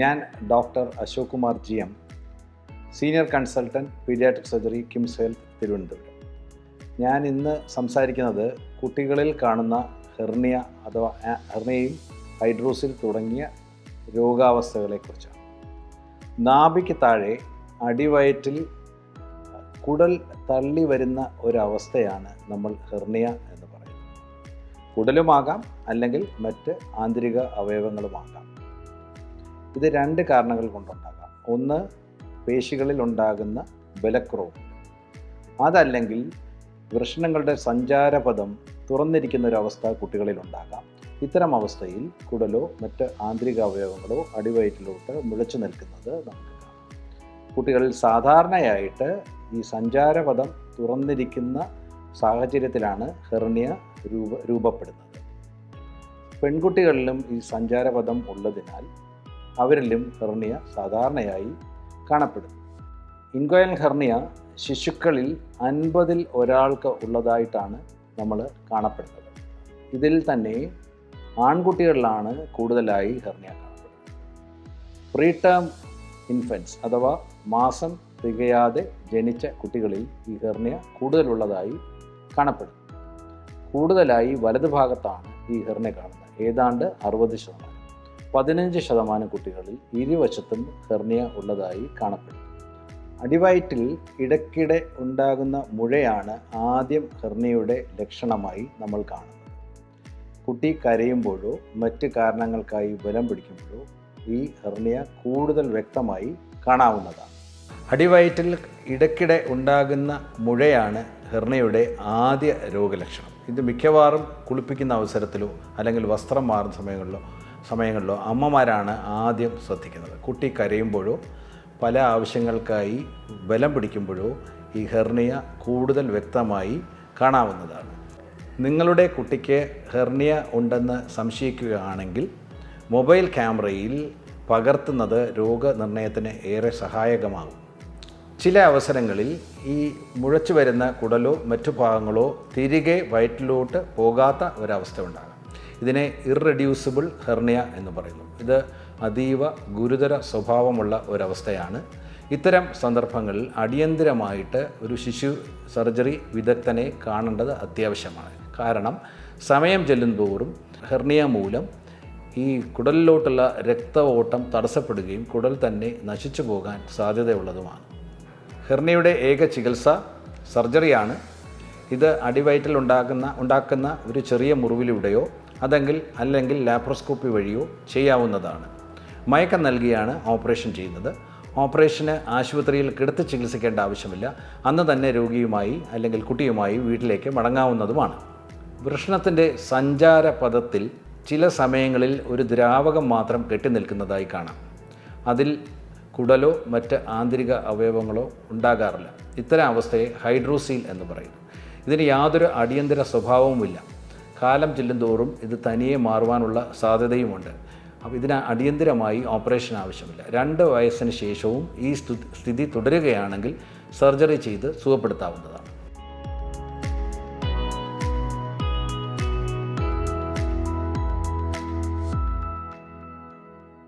ഞാൻ doctor Ashok Kumar G M senior consultant paediatric surgery KIMS health Thiruvananthapuram. ഞാൻ ഇന്ന് സംസാരിക്കുന്നത് കുട്ടികളിൽ കാണുന്ന ഹെർണിയ അഥവാ ഹെർണിയയും ഹൈഡ്രോസിൽ തുടങ്ങിയ രോഗാവസ്ഥകളെക്കുറിച്ചാണ് നാഭിക്ക് താഴെ അടിവയറ്റിൽ കുടൽ തള്ളി വരുന്ന ഒരവസ്ഥയാണ് നമ്മൾ ഹെർണിയ എന്ന് പറയുന്നത്. കുടലുമാകാം അല്ലെങ്കിൽ മറ്റ് ആന്തരിക അവയവങ്ങളുമാകാം. ഇത് രണ്ട് കാരണങ്ങൾ കൊണ്ടുണ്ടാകാം. ഒന്ന് പേശികളിൽ ഉണ്ടാകുന്ന ബലക്കുറവ്. അതല്ലെങ്കിൽ വൃഷണങ്ങളുടെ സഞ്ചാരപഥം തുറന്നിരിക്കുന്ന ഒരു അവസ്ഥ കുട്ടികളിൽ ഉണ്ടാകാം ഇത്തരം അവസ്ഥയിൽ കുടലോ മറ്റ് ആന്തരിക അവയവങ്ങളോ അടിവയറ്റിലോട്ട് മുളച്ചു നിൽക്കുന്നത് നമുക്ക് കുട്ടികളിൽ സാധാരണയായിട്ട് ഈ സഞ്ചാരപഥം തുറന്നിരിക്കുന്ന സാഹചര്യത്തിലാണ് ഹെർണിയ രൂപ രൂപപ്പെടുന്നത്. പെൺകുട്ടികളിലും ഈ സഞ്ചാരപഥം ഉള്ളതിനാൽ അവരിലും ഹെർണിയ സാധാരണയായി കാണപ്പെടുന്നു ഇൻഗോയൻ ഹെർണിയ ശിശുക്കളിൽ അൻപതിൽ ഒരാൾക്ക് ഉള്ളതായിട്ടാണ് നമ്മൾ കാണപ്പെടുന്നത്. ഇതിൽ തന്നെ ആൺകുട്ടികളിലാണ് കൂടുതലായി ഹെർണിയ കാണപ്പെടുന്നത്. പ്രീ ടേം ഇൻഫൻസ് അഥവാ മാസം തികയാതെ ജനിച്ച കുട്ടികളിൽ ഈ ഹെർണിയ കൂടുതലുള്ളതായി കാണപ്പെടുന്നു. കൂടുതലായി വലതുഭാഗത്താണ് ഈ ഹെർണിയ കാണുന്നത്. ഏതാണ്ട് അറുപത് ശതമാനം. പതിനഞ്ച് ശതമാനം കുട്ടികളിൽ ഇരുവശത്തും ഹെർണിയ ഉള്ളതായി കാണപ്പെട്ടു അടിവയറ്റിൽ ഇടയ്ക്കിടെ ഉണ്ടാകുന്ന മുഴയാണ് ആദ്യം ഹെർണിയയുടെ ലക്ഷണമായി നമ്മൾ കാണുന്നത്. കുട്ടി കരയുമ്പോഴോ മറ്റ് കാരണങ്ങൾക്കായി ബലം പിടിക്കുമ്പോഴോ ഈ ഹെർണിയ കൂടുതൽ വ്യക്തമായി കാണാവുന്നതാണ്. അടിവയറ്റിൽ ഇടയ്ക്കിടെ ഉണ്ടാകുന്ന മുഴയാണ് ഹെർണിയുടെ ആദ്യ രോഗലക്ഷണം. ഇത് മിക്കവാറും കുളിപ്പിക്കുന്ന അവസരത്തിലോ അല്ലെങ്കിൽ വസ്ത്രം മാറുന്ന സമയങ്ങളിലോ സമയങ്ങളിലോ അമ്മമാരാണ് ആദ്യം ശ്രദ്ധിക്കുന്നത്. കുട്ടി കരയുമ്പോഴോ പല ആവശ്യങ്ങൾക്കായി ബലം പിടിക്കുമ്പോഴോ ഈ ഹെർണിയ കൂടുതൽ വ്യക്തമായി കാണാവുന്നതാണ്. നിങ്ങളുടെ കുട്ടിക്ക് ഹെർണിയ ഉണ്ടെന്ന് സംശയിക്കുകയാണെങ്കിൽ മൊബൈൽ ക്യാമറയിൽ പകർത്തുന്നത് രോഗനിർണയത്തിന് ഏറെ സഹായകമാകും. ചില അവസരങ്ങളിൽ ഈ മുഴച്ചു വരുന്ന കുടലോ മറ്റു ഭാഗങ്ങളോ തിരികെ വയറ്റിലോട്ട് പോകാത്ത ഒരവസ്ഥ ഉണ്ടാകാം. ഇതിനെ ഇറഡ്യൂസിബിൾ ഹെർണിയ എന്ന് പറയുന്നു. ഇത് അതീവ ഗുരുതര സ്വഭാവമുള്ള ഒരവസ്ഥയാണ്. ഇത്തരം സന്ദർഭങ്ങളിൽ അടിയന്തിരമായിട്ട് ഒരു ശിശു സർജറി വിദഗ്ധനെ കാണേണ്ടത് അത്യാവശ്യമാണ്. കാരണം സമയം ചെല്ലുന്തോറും ഹെർണിയ മൂലം ഈ കുടലിലോട്ടുള്ള രക്ത ഓട്ടം തടസ്സപ്പെടുകയും കുടൽ തന്നെ നശിച്ചു പോകാൻ സാധ്യതയുള്ളതുമാണ്. ഹെർണിയുടെ ഏക ചികിത്സ സർജറിയാണ് ഇത് അടിവയറ്റിൽ ഉണ്ടാകുന്ന ഉണ്ടാക്കുന്ന ഒരു ചെറിയ മുറിവിലൂടെയോ അതെങ്കിൽ അല്ലെങ്കിൽ ലാപ്രോസ്കോപ്പി വഴിയോ ചെയ്യാവുന്നതാണ്. മയക്കം നൽകിയാണ് ഓപ്പറേഷൻ ചെയ്യുന്നത്. ഓപ്പറേഷന് ആശുപത്രിയിൽ കിടത്തി ചികിത്സിക്കേണ്ട ആവശ്യമില്ല. അന്ന് തന്നെ രോഗിയുമായി അല്ലെങ്കിൽ കുട്ടിയുമായി വീട്ടിലേക്ക് മടങ്ങാവുന്നതുമാണ്. വൃഷണത്തിന്റെ സഞ്ചാരപഥത്തിൽ ചില സമയങ്ങളിൽ ഒരു ദ്രാവകം മാത്രം കെട്ടി നിൽക്കുന്നതായി കാണാം. അതിൽ കുടലോ മറ്റ് ആന്തരിക അവയവങ്ങളോ ഉണ്ടാകാറില്ല. ഇത്തരം അവസ്ഥയെ ഹൈഡ്രോസീൽ എന്ന് പറയുന്നു ഇതിന് യാതൊരു അടിയന്തര സ്വഭാവവുമില്ല. കാലം ചെല്ലുന്തോറും ഇത് തനിയെ മാറുവാനുള്ള സാധ്യതയുമുണ്ട്. അപ്പോൾ ഇതിന് അടിയന്തിരമായി ഓപ്പറേഷൻ ആവശ്യമില്ല. രണ്ട് വയസ്സിന് ശേഷവും ഈ സ്ഥിതി തുടരുകയാണെങ്കിൽ സർജറി ചെയ്ത് സുഖപ്പെടുത്താവുന്നതാണ്.